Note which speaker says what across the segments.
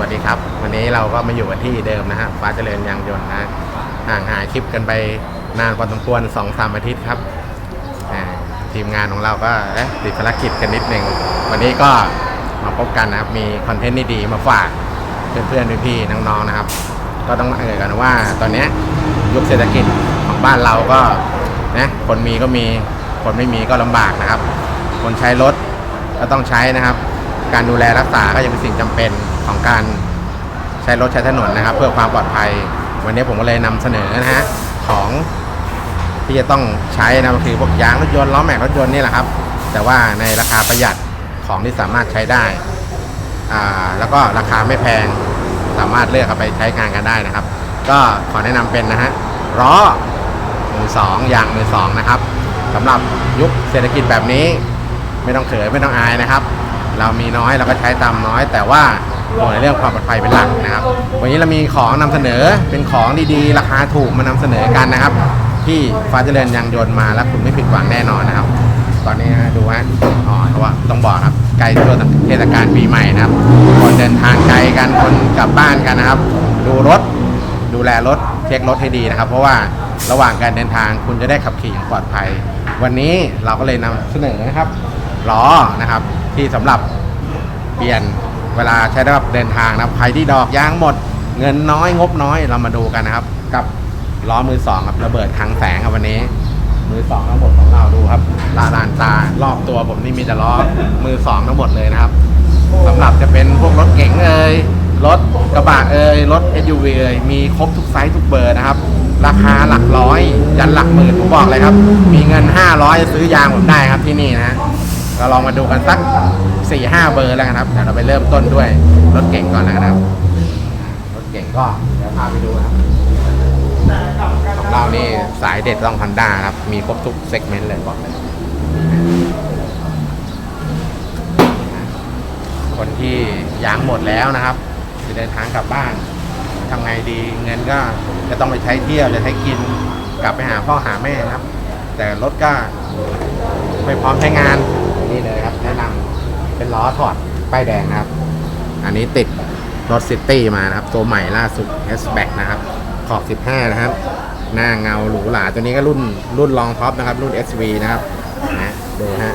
Speaker 1: วัสดีครับ วันนี้เราก็มาอยู่กันที่เดิมนะฮะฟ้าเจริญยางยนต์นะห่างหายคลิปกันไปนานพอสมควร2องสามอาทิตย์ครับทีมงานของเราก็ติดภารกิจกันนิดหนึ่งวันนี้ก็มาพบกันนะครับมีคอนเทนต์ดีๆมาฝากเพื่อนๆพี่ๆน้องๆนะครับ ก็ต้องเอ่ยกันว่าตอนนี้ยุคเศรษฐกิจของบ้านเราก็นะคนมีก็มีคนไม่มีก็ลำบากนะครับ คนใช้รถก็ต้องใช้นะครับ การดูแลรักษาก็ยังเป็นสิ่งจำเป็น ของการใช้รถใช้ถนนนะครับ เพื่อความปลอดภัย วันนี้ผมก็เลยนำเสนอนะฮะของที่จะต้องใช้นะก็คือพวกยางรถยนต์ล้อแม็กรถยนต์นี่แหละครับ แต่ว่าในราคาประหยัดของที่สามารถใช้ได้อ่าแล้วก็ราคาไม่แพงสามารถเลือกเอาไปใช้งานกันได้นะครับ ก็ขอแนะนำเป็นนะฮะล้อมือสองยางมือสองนะครับสำหรับยุคเศรษฐกิจแบบนี้ ไม่ต้องเขินไม่ต้องอายนะครับ เรามีน้อยเราก็ใช้ตามน้อย แต่ว่า ห่วงในเรื่องความปลอดภัยเป็นหลักนะครับ วันนี้เรามีของนำเสนอเป็นของดีๆ ราคาถูกมานำเสนอกันนะครับ ที่ฟ้าเจริญยางยนต์มาแล้วคุณไม่ผิดหวังแน่นอนนะครับ ตอนนี้ดูฮะอ๋อเพราะว่าต้องบอกครับใกล้ช่วงเทศกาลปีใหม่นะครับ คนเดินทางไกลกันคนกลับบ้านกันนะครับ ดูรถดูแลรถเช็ครถให้ดีนะครับ เพราะว่าระหว่างการเดินทางคุณจะได้ขับขี่อย่างปลอดภัย วันนี้เราก็เลยนำเสนอนะครับล้อนะครับที่สำหรับเปลี่ยน เวลาใช้สำหรับเดินทางนะครับ ใครที่ดอกยางหมด เงินน้อยงบน้อยเรามาดูกันนะครับ กับล้อมือสองครับระเบิดทางแสงครับวันนี้ มือสองทั้งหมดของเราดูครับตาลานตารอบตัวผมนี่มีแต่ล้อมือสองทั้งหมดเลยนะครับสำหรับจะเป็นพวกรถเก๋งเอ่ยรถกระบะเอ่ยรถ SUV เอ่ยมีครบทุกไซส์ทุกเบอร์นะครับ ราคาหลักร้อยยันหลักหมื่นผมบอกเลยครับ มีเงิน 500จะซื้อยางผมได้ครับที่นี่นะฮะเราลองมาดูกันสัก 4-5เบอร์แล้วกันครับเดี๋ยวเราไปเริ่มต้นด้วยรถเก๋งก่อนแล้วกันครับรถเก๋งก็เดี๋ยวพาไปดูนะครับของเรานี่สายเด็ดต้องพันด้าครับ มีครบทุกเซกเมนต์เลยบอกเลยคนที่ยางหมดแล้วนะครับจะเดินทางกลับบ้านทำไงดีเงินก็จะต้องไปใช้เที่ยวจะใช้กินกลับไปหาพ่อหาแม่ครับ แต่รถก็ไม่พร้อมใช้งานนี่เลยครับ แนะนำ เป็นล้อถอดป้ายแดงนะครับ อันนี้ติดรถซิตี้มานะครับ ตัวใหม่ล่าสุด s b a c นะครับ ขอบ 15 นะครับ หน้าเงาหรูหราตัวนี้ก็รุ่นรุ่นรองท็อปนะครับ รุ่น SV นะครับนะดูฮะ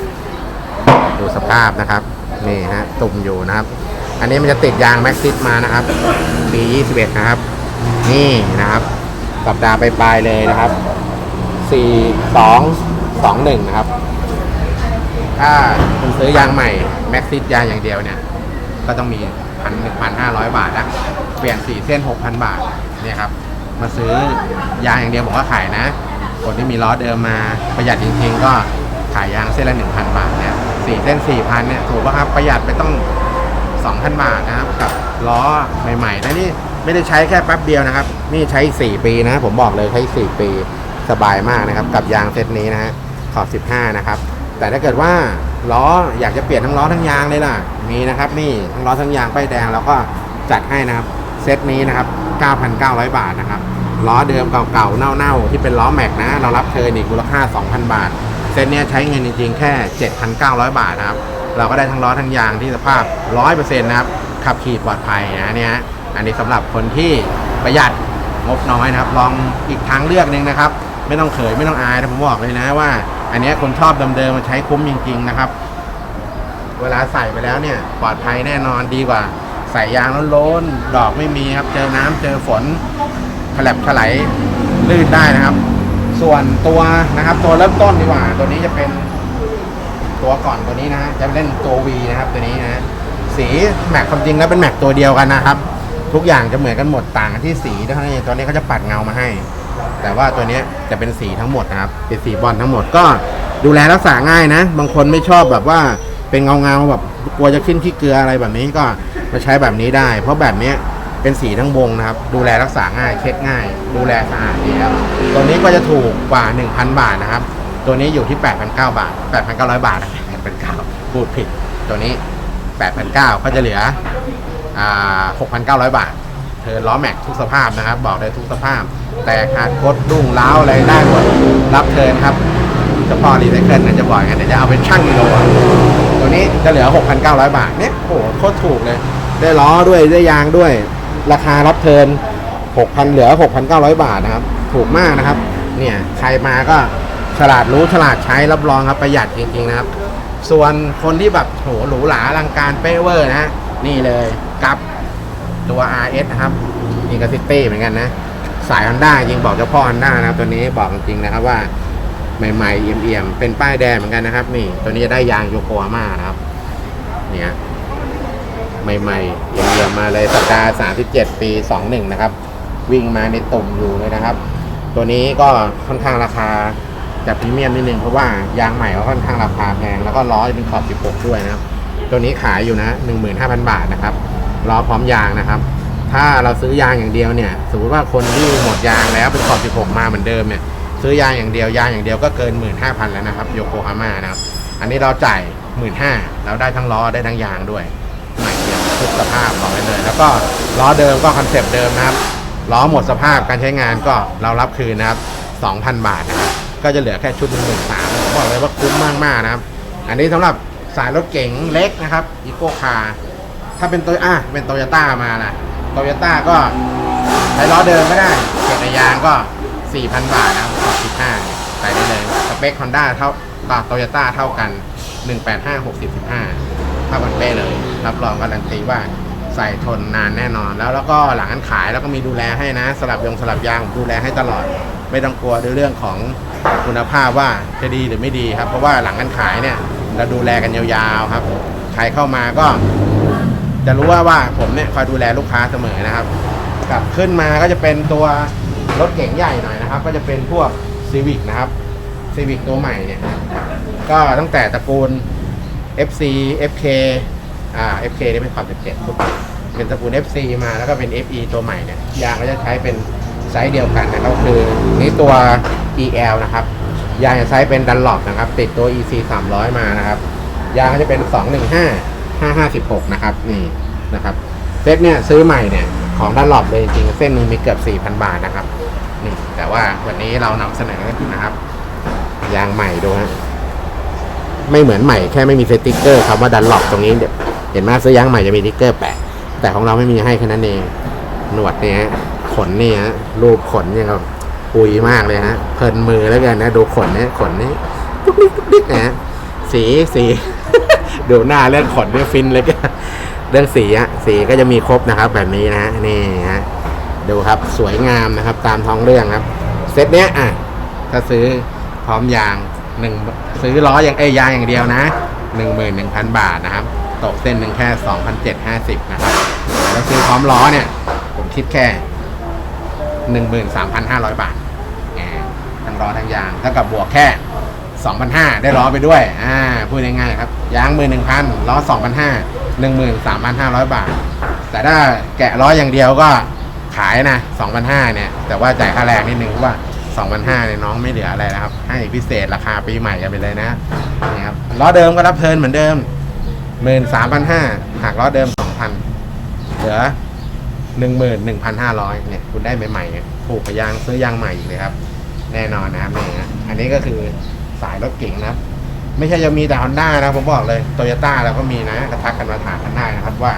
Speaker 1: ดูสภาพนะครับ นี่ฮะตุ่มอยู่นะครับ อันนี้มันจะติดยางแม็กซิสมานะครับปี21 นะครับ นี่นะครับ สัปดาห์ปปลายๆเลยนะครับ 4 2 2 1 นะครับ ถ้าคุณซื้อยางใหม่แม็กซิสยางอย่างเดียวเนี่ย ก็ต้องมีพันหนึ่งพันห้าร้อยบาทนะเปลี่ยนสี่เส้นหกพันบาทเนี่ยครับ มาซื้อยางอย่างเดียวผมก็ขายนะ คนที่มีล้อเดิมมาประหยัดจริงๆ ก็ขายยางเส้นละหนึ่งพันบาทเนี่ยสี่เส้นสี่พันเนี่ยถูกป่ะครับประหยัดไปต้องสองพันบาทนะครับกับล้อใหม่ๆนะนี่ไม่ได้ใช้แค่แป๊บเดียวนะครับ นี่ใช้สี่ปีนะ ผมบอกเลยใช้สี่ปีสบายมากนะครับ กับยางเซตนี้นะฮะขอบสิบห้านะครับ แต่ถ้าเกิดว่าล้ออยากจะเปลี่ยนทั้งล้อทั้งยางเลยล่ะ มีนะครับนี่ทั้งล้อทั้งยางป้ายแดงเราก็จัดให้นะครับเซตนี้นะครับ 9,900 บาทนะครับล้อเดิมเก่าๆเน่าๆที่เป็นล้อแม็กนะ เรารับเทินอีกมูลค่า 2,000 บาท เซตเนี้ยใช้เงินจริงๆ แค่ 7,900 บาทนะครับ เราก็ได้ทั้งล้อทั้งยางที่สภาพ 100%นะครับ ขับขี่ปลอดภัยนะเนี่ยอันนี้สำหรับคนที่ประหยัดงบน้อยนะครับ ลองอีกทางเลือกหนึ่งนะครับ ไม่ต้องเขยไม่ต้องอายนะผมบอกเลยนะว่า อันนี้คนชอบเดิมๆมาใช้คุ้มจริง ๆ นะครับ เวลาใส่ไปแล้วเนี่ยปลอดภัยแน่นอนดีกว่า ใส่ยางแล้วล้นดอกไม่มีครับ เจอน้ำเจอฝนฉลับถลายลื่นได้นะครับ ส่วนตัวนะครับ ตัวเริ่มต้นดีกว่า ตัวนี้จะเป็นตัวก่อนตัวนี้นะฮะจะเล่นตัว V นะครับตัวนี้นะสีแม็กความจริงแล้วเป็นแม็กตัวเดียวกันนะครับ ทุกอย่างจะเหมือนกันหมดต่างที่สีเท่านั้นเองตัวนี้เขาจะปัดเงามาให้ แต่ว่าตัวนี้จะเป็นสีทั้งหมดนะครับ เป็นสีบอลทั้งหมดก็ดูแลรักษาง่ายนะ บางคนไม่ชอบแบบว่าเป็นเงาเงาๆแบบกลัวจะขึ้นขี้เกลืออะไรแบบนี้ก็มาใช้แบบนี้ได้ เพราะแบบนี้เป็นสีทั้งวงนะครับ ดูแลรักษาง่ายเช็ดง่าย ดูแลสะอาดดีครับตัวนี้ก็จะถูกกว่า 1,000 บาทนะครับ ตัวนี้อยู่ที่ 8,900 บาท 8,900 บาท8,900พูดผิด ตัวนี้ 8,900 ก็จะเหลืออ่า6,900 บาทเธอล้อแม็กทุกสภาพนะครับ บอกได้ทุกสภาพ แต่ขาดโคดรุ่งล้าวอะไรได้หมดรับเทินครับเฉพาะรีไซเคิลนะจะบอกกันเดี๋ยวจะเอาเป็นช่างกิโลตัวนี้จะเหลือ 6,900 บาทเนี่ยโอ้โหโคตรถูกเลย ได้ล้อด้วยได้ยางด้วย ราคารับเทิน6,000 เหลือ 6,900 บาทนะครับ ถูกมากนะครับ เนี่ยใครมาก็ฉลาดรู้ฉลาดใช้รับรองครับประหยัดจริงๆนะครับ ส่วนคนที่แบบโหหรูหราอลังการเป้เวอร์นะฮะนี่เลยกับตัว RS นะครับนี่ก็ซิตี้เหมือนกันนะ สาย Honda จริงบอกเจ้าพ่อ Honda นะครับตัวนี้บอกจริงๆนะครับว่าใหม่ๆเอี่ยมๆเป็นป้ายแดงเหมือนกันนะครับ นี่ตัวนี้จะได้ยางโยโกฮาม่านะครับ เนี่ยใหม่ๆเอี่ยมๆมาเลยสัปดาห์37 ปี 21 นะครับ วิ่งมาในตุ่มอยู่เลยนะครับ ตัวนี้ก็ค่อนข้างราคาจะพรีเมียมนิดนึงเพราะว่ายางใหม่ก็ค่อนข้างราคาแพงแล้วก็ล้อเป็นขอบ 16 ด้วยนะครับ ตัวนี้ขายอยู่นะ 15,000 บาทนะครับล้อพร้อมยางนะครับ ถ้าเราซื้อยางอย่างเดียวเนี่ย สมมติว่าคนที่หมดยางแล้วเป็นขอบ 16 มาเหมือนเดิมเนี่ย ซื้อยางอย่างเดียวยางอย่างเดียวก็เกิน 15,000 แล้วนะครับโยโกฮาม่านะครับ อันนี้เราจ่าย 15,000แล้วได้ทั้งล้อได้ทั้งยางด้วยใหม่เดียวทุกสภาพบอกไว้เลย แล้วก็ล้อเดิมก็คอนเซปต์เดิมนะครับล้อหมดสภาพการใช้งานก็เรารับคืนนะครับ 2,000 บาทนะครับก็จะเหลือแค่ชุดหนึ่งหมื่นสามบอกเลยว่าคุ้มมากๆนะครับ อันนี้สำหรับสายรถเก๋งเล็กนะครับอีโกคา ถ้าเป็นตัวอะเป็นโตโยต้ามานะโตโยต้าก็ใช้ล้อเดิมก็ได้เก็บในยางก็ 4,000 บาทนะครับขอบ15ใส่ได้เลย สเปค Honda เท่ากับโตโยต้าเท่ากัน 185 60 15ถ้ามันเป๊ะเลย รับรองการันตีว่าใส่ทนนานแน่นอน แล้วแล้วก็หลังการขายแล้วก็มีดูแลให้นะสลับยงสลับยางดูแลให้ตลอด ไม่ต้องกลัวในเรื่องของคุณภาพว่าจะดีหรือไม่ดีครับ เพราะว่าหลังการขายเนี่ยเราดูแลกันยาวๆครับ ใครเข้ามาก็ จะรู้ว่าว่าผมเนี่ยคอยดูแลลูกค้าเสมอนะครับกลับขึ้นมาก็จะเป็นตัวรถเก๋งใหญ่หน่อยนะครับ ก็จะเป็นพวกซีวิกนะครับซีวิกตัวใหม่เนี่ยก็ตั้งแต่ตระกูล FC FK อ่า FK นี่เป็นความ17ทุกเป็นตระกูล FC มาแล้วก็เป็น FE ตัวใหม่เนี่ยยางก็จะใช้เป็นไซส์เดียวกันนะครับคือนี่ตัว EL นะครับยางจะใช้เป็นดันหลอปนะครับ ติดตัว EC 300 มานะครับ ยางก็จะเป็น 215 556นะครับนี่นะครับเซตเนี่ยซื้อใหม่เนี่ยของดันหลอปเลยจริงเส้นหนึงมีเกือบ4,000บาทนะครับนี่แต่ว่าวันนี้เรานำเสนอนะครับยางใหม่ดูฮะไม่เหมือนใหม่แค่ไม่มีสติกเกอร์คำว่าดันหลอกตรงนี้เดี๋ยวเห็นไหมซื้อยางใหม่จะมีสติกเกอร์แปะ แต่ของเราไม่มีให้แค่นั้นเองหนวดเนี่ยฮะขนเนี่ยฮะรูปขนเนี่ยก็ปุยมากเลยฮะเพลินมือแล้วกันนะดูขนเนี่ยขนนี่ทุกนิกทุกนิกนะฮะสีสี ดูหน้าเรื่องขนเนี่ยฟินเลยก็เรื่องสีอะสีก็จะมีครบนะครับ แบบนี้นะนี่ฮะดูครับสวยงามนะครับ ตามท้องเรื่องครับเซตเนี้ยอะถ้าซื้อพร้อมยางหนึ่งซื้อล้ออย่างเอ้ยยางอย่างเดียวนะหนึ่งหมื่นหนึ่งพันบาทนะครับตกเส้นหนึ่งแค่สองพันเจ็ดห้าสิบนะครับแล้วซื้อพร้อมล้อเนี่ย ผมคิดแค่หนึ่งหมื่นสามพันห้าร้อยบาทแหมทั้งล้อทั้งยางเท่ากับบวกแค่ สองพันห้าได้ล้อไปด้วย อ่า พูดง่ายๆครับ ยางมื่นหนึ่งพันล้อสองพันห้าหนึ่งหมื่นสามพันห้าร้อยบาท แต่ถ้าแกะล้ออย่างเดียวก็ขายนะ2,500 เนี่ย แต่ว่าจ่ายค่าแรงนิดนึงเพราะว่า2,500เนี่ยน้องไม่เหลืออะไรนะครับ ให้พิเศษราคาปีใหม่กันไปเลยนะนี่ครับ ล้อเดิมก็รับเทินเหมือนเดิม 13,500หักล้อเดิม 2,000 เหลือ11,500 เนี่ย คุณได้ใหม่ๆเนี่ยถูกกว่ายางซื้อยางใหม่อีกเลยครับ แน่นอนนะครับนี่อันนี้ก็คือ สายรถเก๋งนะครับ ไม่ใช่จะมีแต่ฮอนด้านะผมบอกเลยโตโยต้าเราก็มีนะก็ทักกันมาถามกันได้นะครับว่า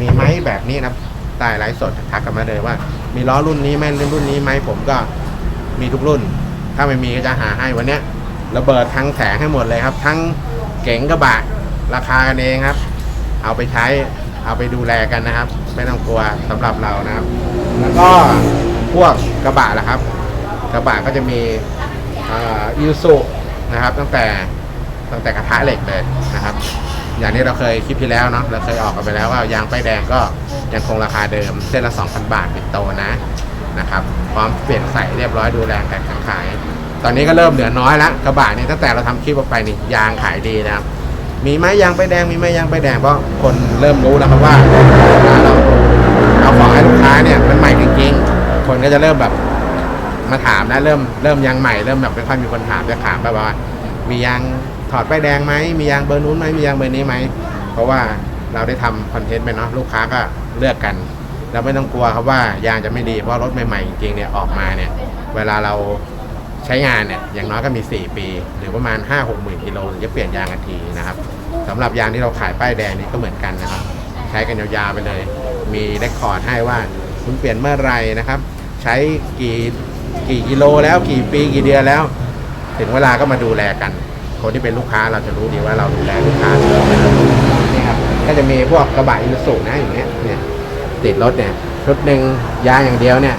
Speaker 1: มีไหมแบบนี้นะครับใต้ไลฟ์สดทักกันมาเลยว่า มีล้อรุ่นนี้ไหมรุ่นนี้ไหมผมก็มีทุกรุ่น ถ้าไม่มีก็จะหาให้วันเนี้ยระเบิดทั้งแถงให้หมดเลยครับ ทั้งเก๋งกระบะราคากันเองครับ เอาไปใช้เอาไปดูแลกันนะครับ ไม่ต้องกลัวสำหรับเรานะครับ แล้วก็พวกกระบะล่ะครับ กระบะก็จะมียูสุ นะครับ ตั้งแต่ตั้งแต่กระทะเหล็กเลยนะครับ อย่างที่เราเคยคลิปที่แล้วเนาะเราเคยออกกันไปแล้วว่ายางป้ายแดงก็ยังคงราคาเดิมเส้นละ 2,000 บาทปิดโตนะนะครับพร้อมเปลี่ยนใส่เรียบร้อยดูแลการขายขายตอนนี้ก็เริ่มเหลือน้อยแล้วกระบะนี่ตั้งแต่เราทำคลิปออกไปนี่ยางขายดีนะครับมีไหมยางป้ายแดงมีไหมยางป้ายแดงเพราะคนเริ่มรู้แล้วครับว่าเวลาเราเอาของให้ลูกค้าเนี่ยมันใหม่จริงๆคนก็จะเริ่มแบบ มาถามนะเริ่มเริ่มยางใหม่เริ่มแบบไม่ค่อยมีคนถามจะถามแบบว่า มียางถอดป้ายแดงไหมมียางเบอร์นู้นไหมมียางเบอร์นี้ไหมเพราะว่าเราได้ทำคอนเทนต์ไปเนาะลูกค้าก็เลือกกันเราไม่ต้องกลัวครับว่ายางจะไม่ดีเพราะรถใหม่ๆจริงๆเนี่ยออกมาเนี่ย เวลาเราใช้งานเนี่ยอย่างน้อยก็มี 4 ปี หรือประมาณ 5 6หมื่นกิโลถึงจะเปลี่ยนยางกันทีนะครับสำหรับยางที่เราขายป้ายแดงนี่ก็เหมือนกันนะครับ ใช้กันยาวๆไปเลย มีเรคคอร์ดให้ว่าคุณเปลี่ยนเมื่อไหรนะครับ ใช้กี่ กี่กิโลแล้วกี่ปีกี่เดือนแล้ว ถึงเวลาก็มาดูแลกัน คนที่เป็นลูกค้าเราจะรู้ดีว่าเราดูแลลูกค้าดีไหมนี่ครับก็จะมีพวกกระบะอินุสุนะอย่างเงี้ยเนี่ยติดรถเนี่ยชุดหนึ่งยางอย่างเดียวเนี่ย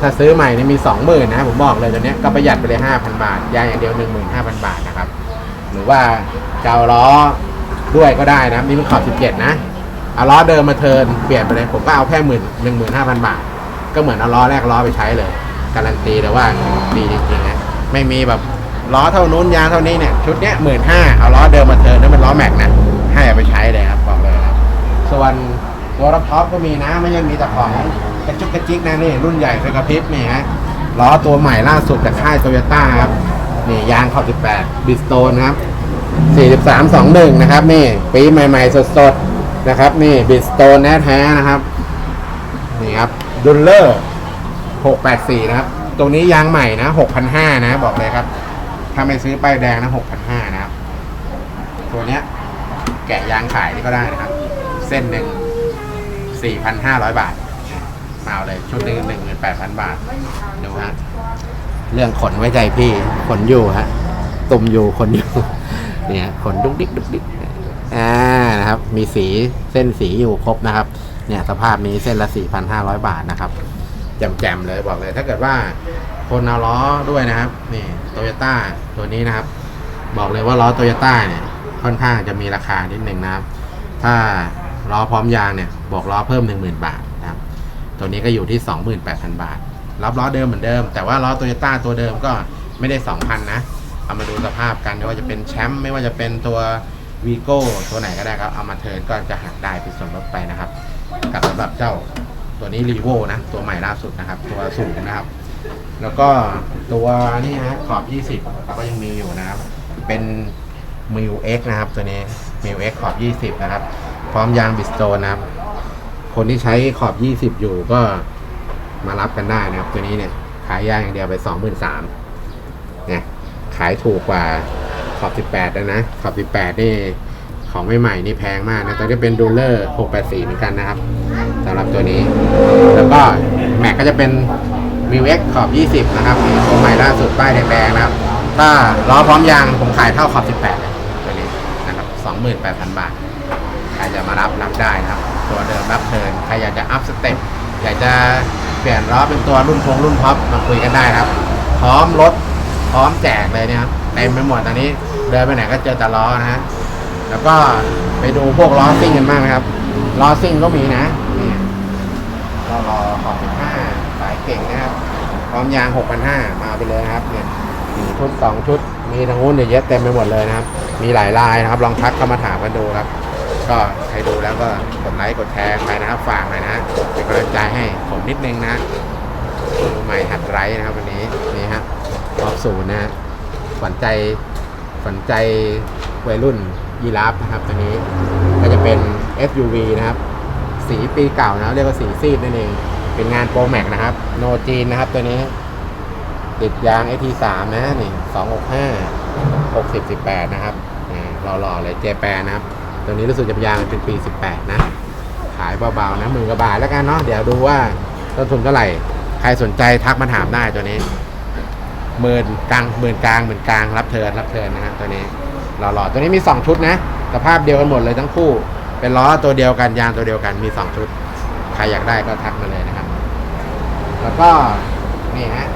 Speaker 1: ถ้าซื้อใหม่เนี่ยมีสองหมื่นนะผมบอกเลยตัวเนี้ยก็ประหยัดไปเลยห้าพันบาท ยางอย่างเดียวหนึ่งหมื่นห้าพันบาทนะครับ หรือว่าจะเอาล้อด้วยก็ได้นะนี่มันขอบสิบเจ็ดนะเอาล้อเดิมมาเทินเปลี่ยนไปเลยผมก็เอาแค่หมื่นหนึ่งหมื่นห้าพันบาท ก็เหมือนเอาล้อแรกล้อไปใช้เลย การันตีเลยว่าดีจริงๆนะไม่มีแบบล้อเท่านู้นยางเท่านี้เนี่ยชุดเนี้ยหมื่นห้าเอาล้อเดิมมาเทิร์นนั่นเป็นล้อแม็กนะให้เอาไปใช้เลยครับบอกเลยนะส่วนตัวรับท็อปก็มีนะไม่ใช่มีแต่ของกระจุกกระจิกนะนี่รุ่นใหญ่ไฟกระพริบนี่ฮะล้อตัวใหม่ล่าสุดจากค่ายโตโยต้าครับนี่ยางขอบ18บิสโตนครับ4321 นะครับ นี่ปีใหม่ ๆ สดๆนะครับ นี่บิสโตนแท้ๆนะครับ นี่ครับดุลเลอร์ 684 นะครับ ตรงนี้ยางใหม่นะ6,500นะ บอกเลยครับ ถ้าไม่ซื้อป้ายแดงนะ6,500นะครับ ตัวเนี้ยแกะยางขายนี่ก็ได้นะครับ เส้นหนึ่ง4,500 บาทมาเอาเลยชุดหนึ่ง18,000บาท ดูฮะ เรื่องขนไว้ใจพี่ ขนอยู่ฮะ ตุ่มอยู่ขนอยู่ เนี่ยขนดุกดิกดุกดิกอ่านะครับ มีสีเส้นสีอยู่ครบนะครับ เนี่ยสภาพนี้เส้นละ4,500บาทนะครับ แจ่มๆเลยบอกเลย ถ้าเกิดว่าคนเอาล้อด้วยนะครับนี่โตโยต้าตัวนี้นะครับ บอกเลยว่าล้อโตโยต้าเนี่ยค่อนข้างจะมีราคานิดนึงนะครับ ถ้าล้อพร้อมยางเนี่ยบอกล้อเพิ่ม 10,000 บาทนะครับ ตัวนี้ก็อยู่ที่ 28,000 บาท รับล้อเดิมเหมือนเดิม แต่ว่าล้อโตโยต้าตัวเดิมก็ไม่ได้ 2,000 นะ เอามาดูสภาพกันไม่ว่าจะเป็นแชมป์ไม่ว่าจะเป็นตัววีโก้ตัวไหนก็ได้ครับ เอามาเทิร์นก็จะหักได้เป็นส่วนลดไปนะครับ กับสำหรับเจ้า ตัวนี้รีโวนะตัวใหม่ล่าสุดนะครับ ตัวสูงนะครับ แล้วก็ตัวนี่ฮะขอบ 20 ก็ยังมีอยู่นะครับ เป็นมิวเอ็กนะครับ ตัวนี้มิวเอ็กขอบ 20 นะครับ พร้อมยางบิสโตนนะครับ คนที่ใช้ขอบ 20 อยู่ก็มารับกันได้นะครับ ตัวนี้เนี่ยขายยางอย่างเดียวไป 23,000เนี่ยขายถูกกว่าขอบ 18 แล้วนะ ขอบ 18 นี่ของใหม่ๆนี่แพงมากนะตอนนี้เป็นดูเลอร์684 เหมือนกันนะครับ สำหรับตัวนี้ แล้วก็แม็กก็จะเป็น v x ขอบ 20 นะครับตัวใหม่ล่าสุดป้ายแดงๆนะครับ ถ้าล้อพร้อมยางผมขายเท่าขอบ 18เลยตัวนี้นะครับ 28,000 บาท ใครจะมารับรับได้นะครับ ตัวเดิมรับเทินใครอยากจะอัพสเต็ปอยากจะเปลี่ยนล้อเป็นตัวรุ่นพงรุ่นท็อปมาคุยกันได้นะครับ พร้อมรถพร้อมแจกเลยเนี่ยครับเต็มไปหมดตอนนี้เดินไปไหนก็เจอแต่ล้อนะฮะแล้วก็ไปดูพวกล้อซิ่งกันบ้างนะครับล้อซิ่งก็มีนะ นี่ล้อรอ45สายเก่งนะครับ พร้อมยาง 6,500 มาไปเลยนะครับเนี่ยหนึ่งชุดสองชุด มีทั้งนู้นเยเยอะเต็มไปหมดเลยนะครับ มีหลายลายนะครับ ลองทักเข้ามาถามกันดูครับ ก็ใครดูแล้วก็กดไลค์กดแชร์ไปนะครับ ฝากหน่อยนะเป็นกำลังใจให้ผมนิดนึงนะมือใหม่หัดไร้นะครับวันนี้นี่ฮะรอบศูนย์นะฮะฝันใจฝันใจวัยรุ่นยีราฟนะครับตัวนี้ก็จะเป็น SUV นะครับ สีปีเก่านะเรียกว่าสีซีดนั่นเอง เป็นงานโปรแม็กนะครับ โนจีนนะครับตัวนี้ ติดยาง AT3 นะนี่265 60 18นะครับรอรอๆเลยเจแปนนะครับ ตัวนี้รู้สึกจะเป็นยางเป็นปี18นะ ขายเบาๆนะหมื่นกว่าบาทแล้วกันเนาะเดี๋ยวดูว่าต้นทุนเท่าไหร่ ใครสนใจทักมาถามได้ตัวนี้หมื่นกลางหมื่นกลางหมื่นกลางรับเทิร์นรับเทิร์นนะฮะตัวนี้รอๆตัวนี้มี 2 ชุดนะสภาพเดียวกันหมดเลยทั้งคู่ เป็นล้อตัวเดียวกันยางตัวเดียวกันมี 2 ชุด ใครอยากได้ก็ทักมาเลยนะครับ แล้วก็นี่ฮะ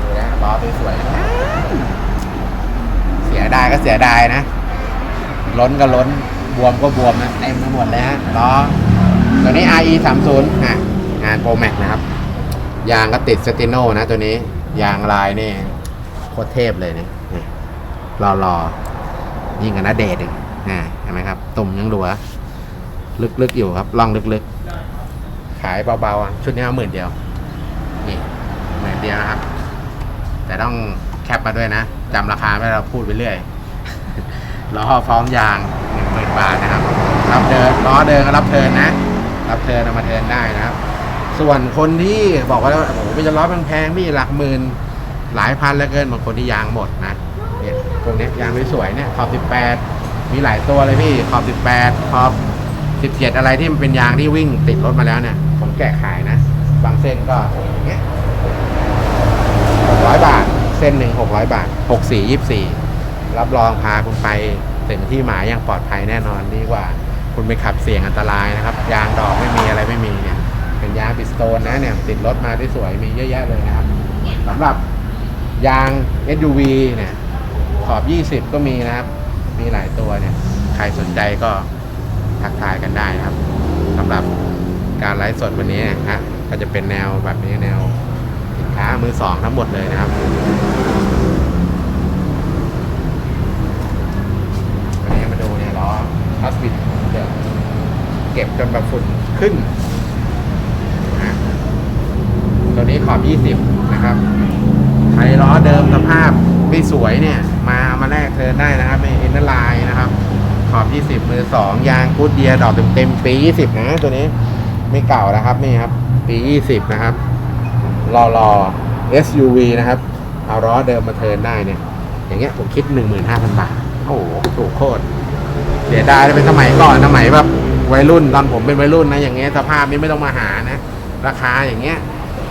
Speaker 1: ดูนะล้อสวยๆนะเสียดายก็เสียดายนะ ล้นก็ล้นบวมก็บวมนะเต็มไปหมดเลยฮะล้อตัวนี้ RE 3 0อะงานโปรแม็กนะครับ ยางก็ติดสติโนนะตัวนี้ ยางลายนี่โคตรเทพเลยเนี่ยรอรอยิ่งกันนะเดทอีกอ่า ห็นไหมครับ ตุ่มยังหลัว ลึกๆอยู่ครับล่องลึกๆ ขายเบาๆ ชุดนี้เอาหมื่นเดียว นี่หมื่นเดียวนะครับ แต่ต้องแคปมาด้วยนะจำราคาไม่เราพูดไปเรื่อยล้อพร้อมยางหนึ่งหมื่นบาทนะครับรับเดินล้อเดินก็รับเทินนะ รับเทินเอามาเทินได้นะครับ ส่วนคนที่บอกว่าโอ้โหไม่จะล้อแพงๆพี่หลักหมื่นหลายพันเหลือเกินบางคนที่ยางหมดนะเนี่ยพวกนี้ยางสวยๆเนี่ยขอบ18 มีหลายตัวเลยพี่ขอบ18ขอบสิบเจ็ดอะไรที่มันเป็นยางที่วิ่งติดรถมาแล้วเนี่ย ผมแกะขายนะ บางเส้นก็อย่างเงี้ยร้อยบาท เส้นหนึ่งหกร้อยบาทหกสี่ยี่สี่รับรองพาคุณไปถึงที่หมายอย่างปลอดภัยแน่นอนดีกว่า คุณไปขับเสี่ยงอันตรายนะครับ ยางดอกไม่มีอะไรไม่มีเนี่ย เป็นยางปิสโตนนะเนี่ยติดรถมาได้สวยมีเยอะแยะเลยนะครับสำหรับยาง SUV เนี่ยขอบ 20 ก็มีนะครับ มีหลายตัวเนี่ยใครสนใจก็ทักทายกันได้นะครับสำหรับการไลฟ์สดวันนี้นะฮะก็จะเป็นแนวแบบนี้แนวสินค้ามือสองทั้งหมดเลยนะครับวันนี้มาดูเนี่ยล้อทัสบิดเดี๋ยวเก็บจนแบบฝุ่นขึ้นนะตัวนี้ขอบ 20 นะครับไทยล้อเดิมสภาพไม่สวยเนี่ย มามาแลก 20 มือ 2 ยางกูดเดียดอกเต็มๆปี 20 นะตัวนี้ไม่เก่านะครับนี่ครับ ปี 20 นะครับรอรอ SUV นะครับ เอาล้อเดิมมาเทินได้เนี่ย อย่างเงี้ยผมคิด 15,000 บาท โอ้โหถูกโคตรเสียดายเลยเป็นสมัยก่อนสมัยแบบวัยรุ่นตอนผมเป็นวัยรุ่นนะอย่างเงี้ยสภาพนี้ไม่ต้องมาหานะ ราคาอย่างเงี้ย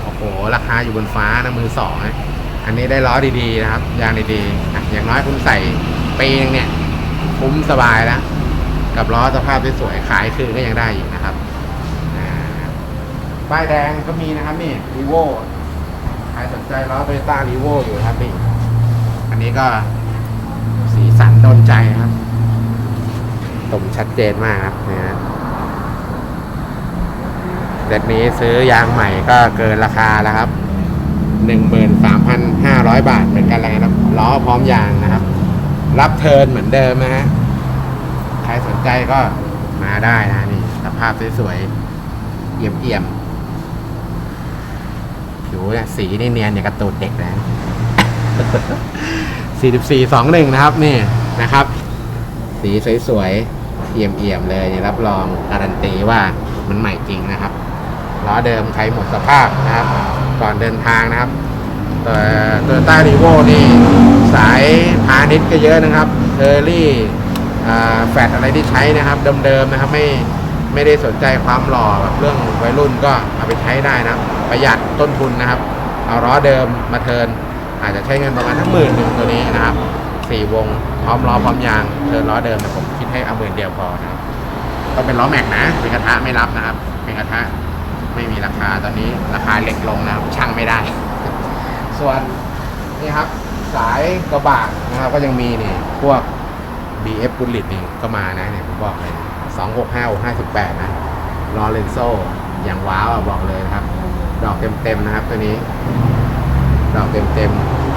Speaker 1: โอ้โหราคาอยู่บนฟ้านะมือสองนะอันนี้ได้ล้อดีๆนะครับยางดีๆอะอย่างน้อยคุณใส่ปีนึงเนี่ย คุ้มสบายแล้ว กับล้อสภาพดีสวยขายคืนก็ยังได้อยู่นะครับป้ายแดงก็มีนะครับนี่รีโวใครสนใจล้อโตโยต้ารีโวอยู่นะครับนี่อันนี้ก็สีสันโดนใจครับตมชัดเจนมากครับนะฮะเซตนี้ซื้อยางใหม่ก็เกินราคาแล้วครับหนึ่งหมื่นสามพันห้าร้อยบาทเหมือนกันเลยนะล้อพร้อมยางนะครับ รับเทิร์นเหมือนเดิมนะฮะ ใครสนใจก็มาได้นะนี่สภาพสวยๆเอี่ยมๆผิวเนี่ยสีนี่เนียนอย่างกระตูดเด็กนะ44 21นะครับนี่นะครับ สีสวยๆเอี่ยมๆเลยรับรองการันตีว่ามันใหม่จริงนะครับล้อเดิมใครหมดสภาพนะครับ ก่อนเดินทางนะครับตัวโตโยต้ารีโวนี่สายพาณิชย์ก็เยอะนะครับเทอร์รี่ แฟดอะไรที่ใช้นะครับเดิมๆนะครับไม่ไม่ได้สนใจความหล่อแบบเรื่องวัยรุ่นก็เอาไปใช้ได้นะครับประหยัดต้นทุนนะครับ เอาล้อเดิมมาเทินอาจจะใช้เงินประมาณทั้งหมื่นหนึ่งตัวนี้นะครับสี่วงพร้อมล้อพร้อมยางเทินล้อเดิมนะผมคิดให้เอาหมื่นเดียวพอนะครับต้องเป็นล้อแม็กนะเป็นกระทะไม่รับนะครับ เป็นกระทะไม่มีราคาตอนนี้ราคาเล็กลงนะครับช่างไม่ได้ ส่วนนี่ครับสายกระบะนะครับก็ยังมีนี่พวก BF บุลลิตนี่ก็มานะเนี่ยผมบอกเลย265 58นะลอเรนโซอย่างว้าวบอกเลยนะครับ ดอกเต็มๆนะครับตัวนี้ ดอกเต็ม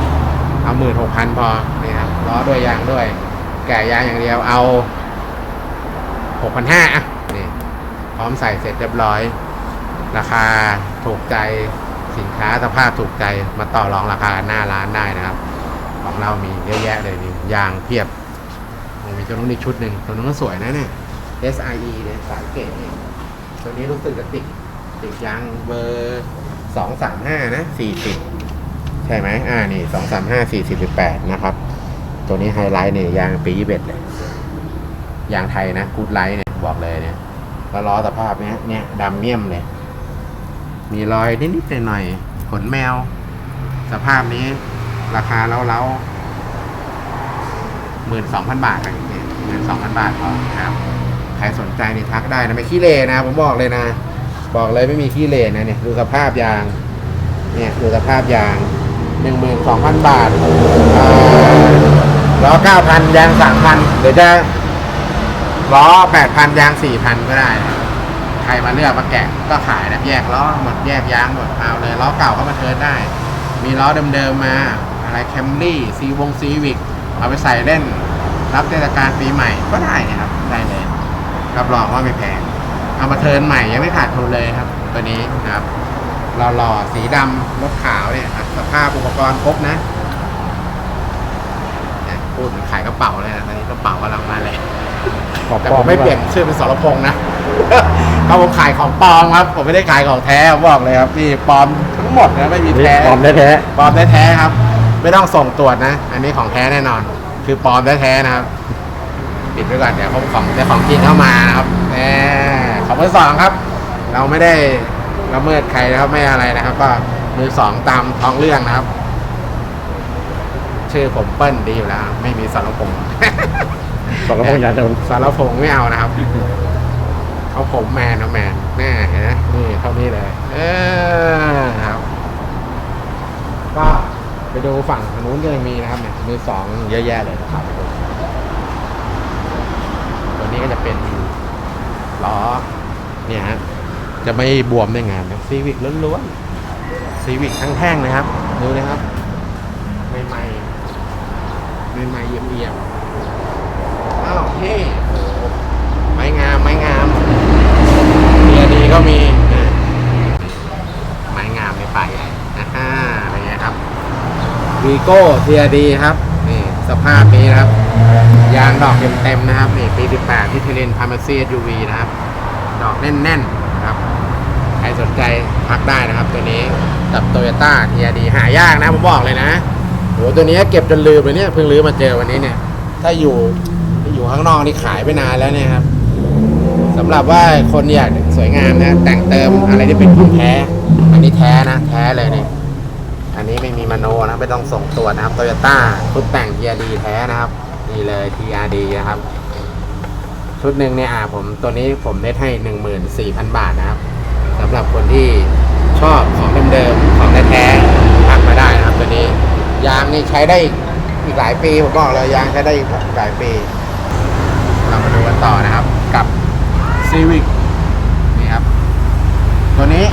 Speaker 1: ๆเอาหมื่นหกพันพอนี่ครับล้อด้วยยางด้วย แก่ยางอย่างเดียวเอาหกพันห้าอะนี่พร้อมใส่เสร็จเรียบร้อย ราคาถูกใจสินค้าสภาพถูกใจมาต่อรองราคาหน้าร้านได้นะครับ ของเรามีเยอะแยะเลยนี่ยางเพียบ ตัวนู้นอีกชุดหนึ่งตัวนู้นก็สวยนะเนี่ย SIE เนี่ยสายเกตเนี่ยตัวนี้รู้สึกจะติดติดยางเบอร์สองสามห้านะสี่สิบใช่ไหมอ่านี่สองสามห้าสี่สิบแปดนะครับ ตัวนี้ไฮไลท์เนี่ยยางปียี่สิบเอ็ดเลยยางไทยนะกูดไลท์เนี่ยบอกเลยเนี่ยแล้วล้อสภาพเนี้ยเนี่ยดำเมี่ยมเลย มีรอยนิดๆหน่อยๆขนแมว สภาพนี้ราคาเล้าๆหมื่นสองพันบาทนะเนี่ย หมื่นสองพันบาทพอครับใครสนใจนี่ทักได้นะไม่ขี้เลนะ ผมบอกเลยนะ บอกเลยไม่มีขี้เลนะเนี่ยดูสภาพยาง เนี่ยดูสภาพยางหนึ่งหมื่นสองพันบาทล้อเก้าพันยางสามพันเดี๋ยวจะล้อแปดพันยางสี่พันก็ได้ ใครมาเลือกมาแกะก็ขายนะแยกล้อหมดแยกยางหมดเอาเลยล้อเก่าก็มาเทิร์นได้ มีล้อเดิมๆมา อะไรแคมรี่ซีวงซีวิกเอาไปใส่เล่น รับเทศกาลปีใหม่ก็ได้นะครับได้เลยรับรองว่าไม่แพงเอามาเทิร์นใหม่ยังไม่ขาดทุนเลยครับ ตัวนี้นะครับหล่อๆสีดำรถขาวเนี่ยครับสภาพอุปกรณ์ครบนะเนี่ยพูดเหมือนขายกระเป๋าเลยนะตอนนี้กระเป๋ากำลังมาเลยแต่ผมไม่เปลี่ยนชื่อเป็นสรพงษ์นะเขาผมขายของปลอมครับ ผมไม่ได้ขายของแท้ผมบอกเลยครับนี่ปลอมทั้งหมดนะไม่มีแท้
Speaker 2: ปลอมแท้
Speaker 1: ปลอมแท้ๆครับ ไม่ต้องส่งตรวจนะ อันนี้ของแท้แน่นอน คือปลอมแท้ๆนะครับ ปิดไว้ก่อนเดี๋ยวผมของเดี๋ยวของจริงเข้ามานะครับแหมของมือสองครับ เราไม่ได้ละเมิดใครนะครับไม่อะไรนะครับ ก็มือสองตามท้องเรื่องนะครับ ชื่อผมเปิ้ลดีอยู่แล้ว ไม่มีสารพงษ์
Speaker 2: สองกระพงยาโดน
Speaker 1: สารพงษ์ไม่เอานะครับเขาผมแมนนะแมนแน่เห็นไหมนี่เท่านี้เลย เออครับก็ไป ดูฝั่งทางนู้นก็ยังมีนะครับเนี่ยมือสองเยอะแยะเลยนะครับตัวนี้ก็จะเป็นล้อเนี่ยฮะจะไม่บวมได้ไงนะซีวิกล้วนๆซีวิกทั้งแท่งนะครับ ดูนะครับไม่ไม่ไม่ไม่ๆเยี่ยมเยี่ยมๆอ้าวเฮ้ไม้งามไม้งามเบียดีก็มีอะไม้งามในป่าใหญ่อ่าอะไรเงี้ยครับ วีโก้เทียดีครับนี่สภาพนี้นะครับ ยางดอกเต็มๆนะครับนี่ปี 18 ที่เทเลนพาร์มาซียูวีนะครับ ดอกแน่นๆนะครับ ใครสนใจพักได้นะครับ ตัวนี้กับโตโยต้าเทียดีหายากนะผมบอกเลยนะโหตัวนี้เก็บจนลืมเลยเนี่ยเพิ่งลื้อมาเจอวันนี้เนี่ย ถ้าอยู่อยู่ข้างนอกนี่ขายไปนานแล้วเนี่ยครับสำหรับว่าคนอยากสวยงามนะแต่งเติมอะไรที่เป็นของแท้ อันนี้แท้นะ แท้เลยเนี่ย นนี้ไม่มีมโนนะไม่ต้องส่งตรวจนะครับโตโยต้าชุดแต่ง TRD แท้นะครับ นี่เลย TRD นะครับ ชุดหนึ่งเนี่ยอ่าผมตัวนี้ผมเน็ตให้14,000บาทนะครับสำหรับคนที่ชอบของเดิมๆของแท้ๆทักมาได้นะครับตัวนี้ยางนี่ใช้ได้อีกอีกหลายปีผมบอกเลยยางใช้ได้อีกหลายปี เรามาดูกันต่อนะครับกับ Civic นี่ครับ ตัวนี้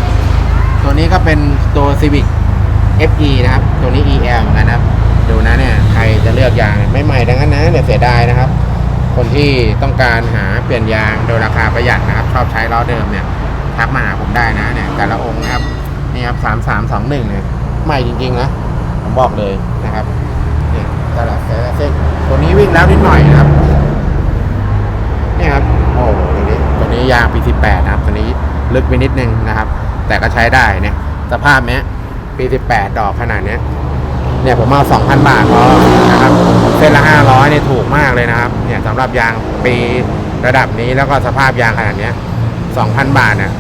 Speaker 1: ตัวนี้ก็เป็นตัว Civic FE นะครับ ตัวนี้ EL เหมือนกันนะครับ ดูนะเนี่ย ใครจะเลือกยางไม่ใหม่ดังนั้นนะเนี่ยเสียดายนะครับ คนที่ต้องการหาเปลี่ยนยางโดยราคาประหยัดนะครับ ชอบใช้ล้อเดิมเนี่ย ทักมาหาผมได้นะเนี่ยแต่ละองค์นะครับ นี่ครับสามสามสองหนึ่งเนี่ย ใหม่จริงๆนะ ผมบอกเลยนะครับเนี่ยตละแต่ละเส้นตัวนี้วิ่งแล้วนิดหน่อยนะครับเนี่ยครับ โอ้โหตัวนี้ตัวนี้ยางปีสิบแปดนะครับ ตัวนี้ลึกไปนิดนึงนะครับ แต่ก็ใช้ได้เนี่ย สภาพเนี้ย ปีสิบแปดดอกขนาดเนี้ยเนี่ยผมเอาสองพันบาทพอนะครับเส้นละห้าร้อยเนี่ยถูกมากเลยนะครับ เนี่ยสำหรับยางปีระดับนี้แล้วก็สภาพยางขนาดเนี้ยสองพันบาทเนี่ย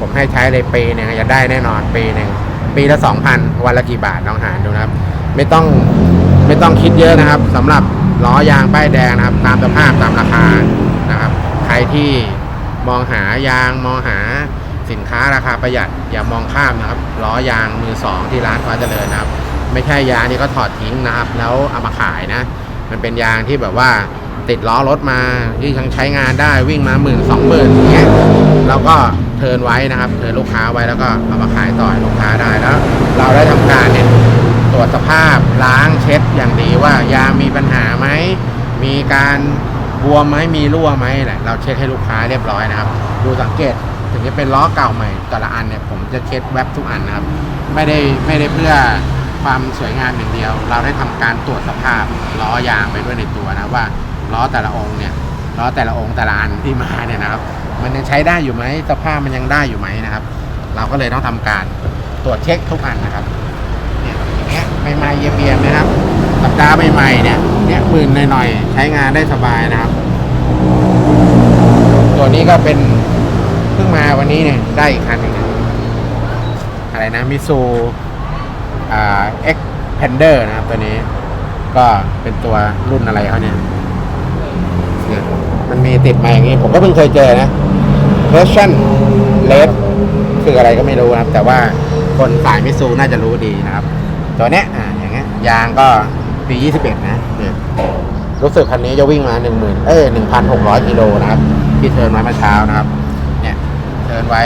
Speaker 1: ผมให้ใช้เลยปีหนึ่งจะได้แน่นอนปีหนึ่งปีละสองพันวันละกี่บาทลองหารดูนะครับ ไม่ต้องไม่ต้องคิดเยอะนะครับสำหรับล้อยางป้ายแดงนะครับ ตามสภาพตามราคานะครับ ใครที่มองหายางมองหา สินค้าราคาประหยัดอย่ามองข้ามนะครับล้อยางมือสองที่ร้านฟ้าเจริญนะครับ ไม่ใช่ยางที่เขาถอดทิ้งนะครับ แล้วเอามาขายนะ มันเป็นยางที่แบบว่าติดล้อรถมาที่ยังใช้งานได้วิ่งมาหมื่นสองหมื่นอย่างเงี้ยเราก็เทินไว้นะครับเทินลูกค้าไว้แล้วก็เอามาขายต่อให้ลูกค้าได้แล้ว เราได้ทำการเนี่ยตรวจสภาพล้างเช็ดอย่างดีว่ายางมีปัญหาไหมมีการบวมไหมมีรั่วไหมแหละเราเช็คให้ลูกค้าเรียบร้อยนะครับ ดูสังเกต ถึงจะเป็นล้อเก่าใหม่แต่ละอันเนี่ยผมจะเช็ดแว็บทุกอันนะครับ ไม่ได้ไม่ได้เพื่อความสวยงามอย่างเดียว เราได้ทำการตรวจสภาพล้อยางไปด้วยในตัวนะว่าล้อแต่ละองค์เนี่ยล้อแต่ละองค์แต่ละอันที่มาเนี่ยนะครับ มันยังใช้ได้อยู่ไหมสภาพมันยังได้อยู่ไหมนะครับ เราก็เลยต้องทำการตรวจเช็คทุกอันนะครับเนี่ยอย่างเงี้ยใหม่ๆเยี่ยมๆนะครับสัปดาห์ใหม่ๆเนี่ยเนี่ยหมื่นหน่อยๆใช้งานได้สบายนะครับ ตัวนี้ก็เป็น มาวันนี้เนี่ยได้อีกคันหนึงอะไรนะมิซูอ่าเอ็กแพนเดอร์นะครับตัวนี้ ก็เป็นตัวรุ่นอะไรเขาเนี่ยเนี่ยมันมีติดมาอย่างนี้ ผมก็เพิ่งเคยเจอนะ version red คืออะไรก็ไม่รู้นะครับ แต่ว่าคนสายมิซูน่าจะรู้ดีนะครับ ตัวเนี้ยอ่าอย่างเงี้ยยางก็ปี21 นะเนี่ยรู้สึกคันนี้จะวิ่งมา 1 0,000เอ้ย1,600กิโลนะครับที่เทิร์นไว้เมื่อเช้านะครับ นไว้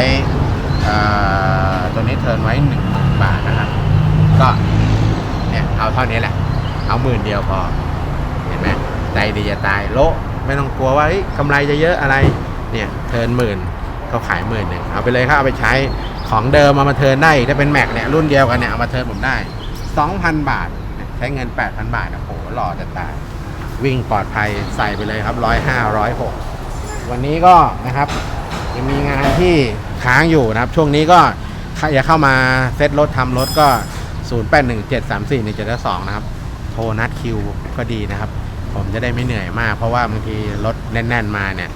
Speaker 1: ตัวนี้เทินไว้10,000บาทนะครับ ก็เนี่ยเอาเท่านี้แหละ เอาหมื่นเดียวพอ เห็นไหมใจดีจะตายโละไม่ต้องกลัวว่าเฮ้ยกำไรจะเยอะอะไร เนี่ยเทินหมื่นเขาขายหมื่นหนึ่งเอาไปเลยครับเอาไปใช้ของเดิมเอามาเทินได้ถ้าเป็นแม็กเนี่ยรุ่นเดียวกันเนี่ยเอามาเทินผมได้ 2,000 บาท ใช้เงิน 8,000 บาทนะโหหล่อจะตาย วิ่งปลอดภัยใส่ไปเลยครับร้อยห้าร้อยหกวันนี้ก็นะครับ ยังมีงานที่ค้างอยู่นะครับ ช่วงนี้ก็อยากเข้ามาเซ็ตรถทำรถก็ 0 8 1 7 3 4 1 7 2นะครับ โทรนัดคิวก็ดีนะครับ ผมจะได้ไม่เหนื่อยมาก เพราะว่าบางทีรถแน่น ๆ มาเนี่ย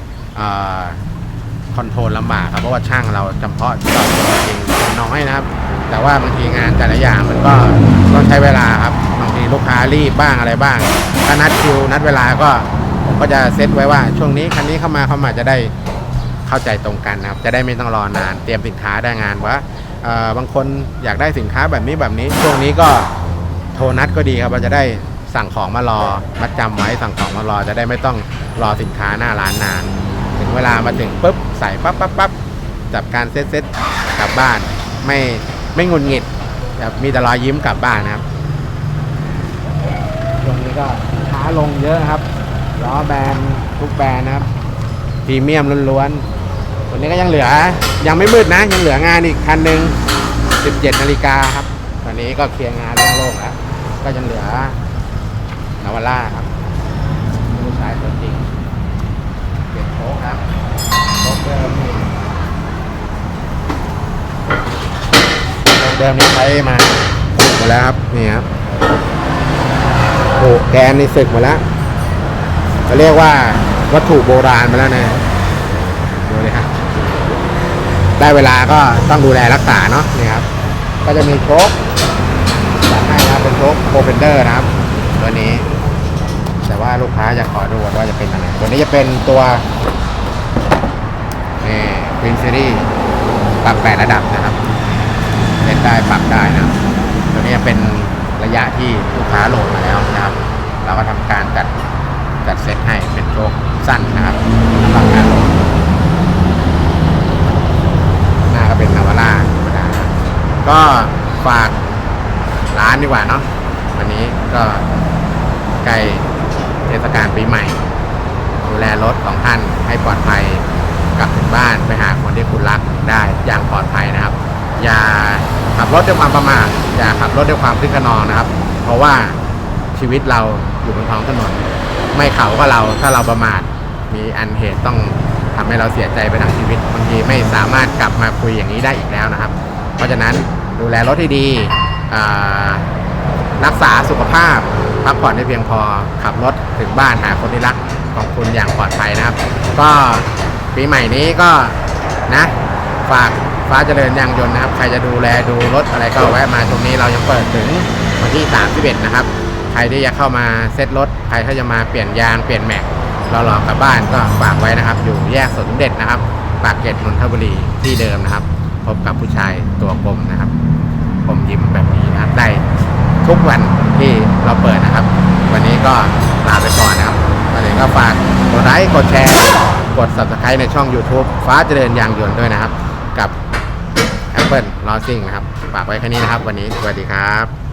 Speaker 1: คอนโทรลลำบากครับเพราะว่าช่างเราจำเพาะจาะจริงน้อยนะครับ แต่ว่าบางทีงานแต่ละอย่างมันก็ต้องใช้เวลาครับบางทีลูกค้ารีบบ้างอะไรบ้างถ้านัดคิวนัดเวลาก็ผมก็จะเซตไว้ว่าช่วงนี้คันนี้เข้ามาเข้ามาจะได้ เข้าใจตรงกันนะครับ จะได้ไม่ต้องรอนาน เตรียมสินค้าได้งานว่าเอ่อบางคนอยากได้สินค้าแบบนี้แบบนี้ ช่วงนี้ก็โทรนัดก็ดีครับเราจะได้สั่งของมารอมัดจำไว้สั่งของมารอจะได้ไม่ต้องรอสินค้าหน้าร้านนาน ถึงเวลามาถึงปุ๊บใส่ปั๊บปั๊บปั๊บจับการเซ็ตเซ็ตกลับบ้าน ไม่ไม่งุนหงิดแบบมีแต่รอยยิ้มกลับบ้านนะครับช่วงนี้ก็ค้าลงเยอะครับล้อแบรนด์ทุกแบรนด์นะครับพรีเมียมล้วนๆ วันนี้ก็ยังเหลือยังไม่มืดนะ ยังเหลืองานอีกคันหนึ่ง17นาฬิกาครับ ตอนนี้ก็เคลียร์งานโล่งๆแล้ว ก็ยังเหลือนาวาร่าครับผู้ชายตัวจริงเปลี่ยนโชคครับโชคเดิมนี่โชคเดิมนี่ใช้มาสึกหมดแล้วครับนี่ครับโอ้แกนนี่สึกหมดแล้วเขาเรียกว่าวัตถุโบราณมาแล้วนะดูเลยครับ ได้เวลาก็ต้องดูแลรักษาเนาะนี่ครับ ก็จะมีโชคจัดให้นะครับเป็นโชคโปรเฟนเดอร์นะครับ ตัวนี้ แต่ว่าลูกค้าจะขอดูว่าจะเป็นอะไรตัวนี้จะเป็นตัวนี่ควีนซีรีส์ปรับแปดระดับนะครับเล่นได้ปรับได้นะตัวนี้จะเป็นระยะที่ลูกค้าโหลดมาแล้วนะครับ เราก็ทำการจัดจัดเซตให้เป็นโชคสั้นนะครับสำหรับการโหลดหน้าก็ เป็นนาวาร่าธรรมดาก็ฝากร้านดีกว่าเนาะวันนี้ก็ใกล้เทศกาลปีใหม่ ดูแลรถของท่านให้ปลอดภัยกลับถึงบ้านไปหาคนที่คุณรักได้อย่างปลอดภัยนะครับ อย่าขับรถด้วยความประมาทอย่าขับรถด้วยความคึกขนองนะครับ เพราะว่าชีวิตเราอยู่บนท้องถนน ไม่เขาก็เราถ้าเราประมาทมีอันเหตุต้อง ทำให้เราเสียใจไปทั้งชีวิตบางทีไม่สามารถกลับมาคุยอย่างนี้ได้อีกแล้วนะครับ เพราะฉะนั้นดูแลรถให้ดีรักษาสุขภาพพักผ่อนให้เพียงพอขับรถถึงบ้านหาคนที่รักของคุณอย่างปลอดภัยนะครับ ก็ปีใหม่นี้ก็นะฝากฟ้าเจริญยางยนต์นะครับ ใครจะดูแลดูรถอะไรก็แวะมาตรงนี้เรายังเปิดถึงวันที่ 31 นะครับ ใครที่อยากเข้ามาเซ็ตรถ ใครที่จะมาเปลี่ยนยางเปลี่ยนแม็ก รอๆกลับบ้านก็ฝากไว้นะครับ อยู่แยกสนสมเด็จนะครับ ปากเกร็ดนนทบุรีที่เดิมนะครับ พบกับผู้ชายตัวกลมนะครับผมยิ้มแบบนี้นะครับได้ทุกวันที่เราเปิดนะครับ วันนี้ก็ลาไปก่อนนะครับวันนี้ก็ฝากกดไลค์กดแชร์กด subscribe ในช่อง YouTube ฟ้าเจริญยางยนต์ด้วยนะครับ กับ Apple l o s i n g นะครับฝากไว้แค่นี้นะครับ วันนี้สวัสดีครับ